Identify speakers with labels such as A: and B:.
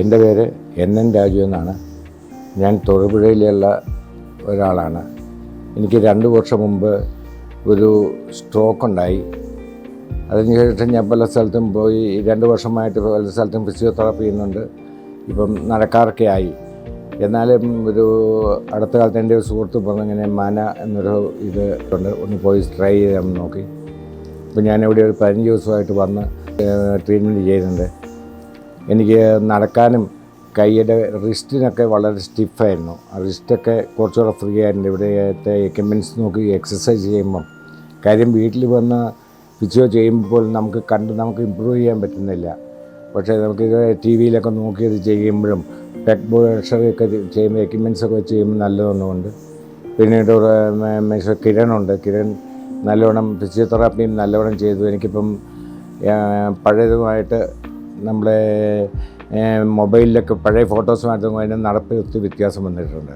A: എന്റെ പേര് N N Raju എന്നാണ്. ഞാൻ തൊടുപുഴയിലുള്ള ഒരാളാണ്. എനിക്ക് രണ്ട് വർഷം മുമ്പ് ഒരു സ്ട്രോക്ക് ഉണ്ടായി അതിനുശേഷം ഞാൻ പല സ്ഥലത്തും പോയി രണ്ട് വർഷമായിട്ട് പല സ്ഥലത്തും ഫിസിയോതെറാപ്പി ചെയ്യുന്നുണ്ട്. ഇപ്പം നടക്കാറൊക്കെ ആയി. എന്നാലും ഒരു അടുത്ത കാലത്ത് എന്റെ ഒരു സുഹൃത്ത് പറഞ്ഞു ഇങ്ങനെ മന എന്നൊരു ഇത് ഉണ്ട് ഒന്ന് പോയി ട്രൈ ചെയ്യാമെന്ന് നോക്കി. അപ്പോൾ ഞാൻ ഇവിടെ ഒരു പതിനഞ്ച് ദിവസമായിട്ട് വന്ന് ട്രീറ്റ്മെന്റ് ചെയ്യുന്നുണ്ട്. എനിക്ക് നടക്കാനും കൈയുടെ റിസ്റ്റിനൊക്കെ വളരെ സ്റ്റിഫായിരുന്നു റിസ്റ്റൊക്കെ കുറച്ചുകൂടെ ഫ്രീ ആയിരുന്നു. ഇവിടുത്തെ എക്യുപ്മെന്റ്സ് നോക്കി എക്സസൈസ് ചെയ്യുമ്പം. കാര്യം വീട്ടിൽ വന്ന് ഫിസിയോ ചെയ്യുമ്പോൾ നമുക്ക് കണ്ട് നമുക്ക് ഇമ്പ്രൂവ് ചെയ്യാൻ പറ്റുന്നില്ല. പക്ഷേ നമുക്ക് ടി വിയിലൊക്കെ നോക്കി ഇത് ചെയ്യുമ്പോഴും ടെക് ബോഷറൊക്കെ ചെയ്യുമ്പോൾ എക്യുപ്മെന്റ്സ് ഒക്കെ ചെയ്യുമ്പോൾ നല്ലതൊന്നുമുണ്ട്. പിന്നീട് മിസ്റ്റർ കിരണുണ്ട് കിരൺ നല്ലവണ്ണം ഫിസിയോതെറാപ്പിയും നല്ലവണ്ണം ചെയ്തു. എനിക്കിപ്പം പഴയതുമായിട്ട് നമ്മളെ മൊബൈലിലൊക്കെ പഴയ ഫോട്ടോസ് അതിന് നടപ്പ് വ്യത്യാസം വന്നിട്ടുണ്ട്.